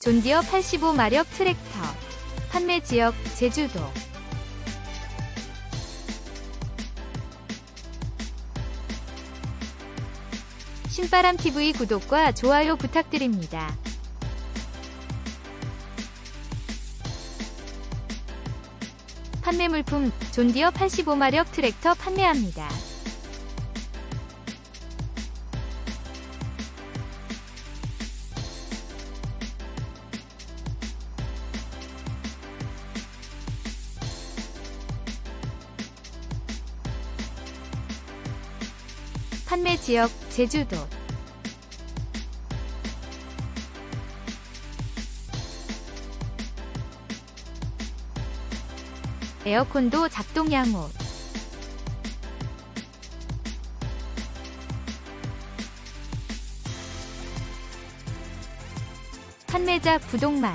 존디어 85마력 트랙터. 판매 지역 제주도. 신바람 TV 구독과 좋아요 부탁드립니다. 판매 물품 존디어 85마력 트랙터 판매합니다. 판매 지역 제주도. 에어컨도 작동 양호. 판매자 부동만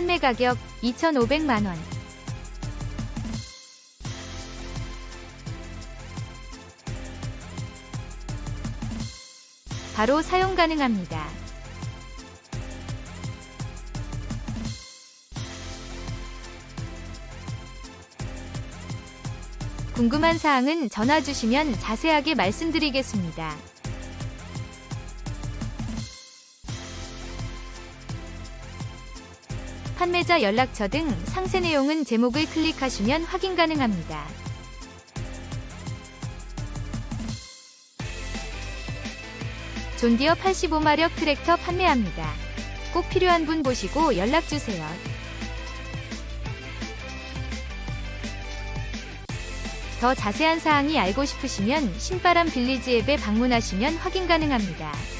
판매 가격 2,500만원. 바로 사용 가능합니다. 궁금한 사항은 전화 주시면 자세하게 말씀드리겠습니다. 판매자 연락처 등 상세 내용은 제목을 클릭하시면 확인 가능합니다. 존디어 85마력 트랙터 판매합니다. 꼭 필요한 분 보시고 연락주세요. 더 자세한 사항이 알고 싶으시면 신바람 빌리지 앱에 방문하시면 확인 가능합니다.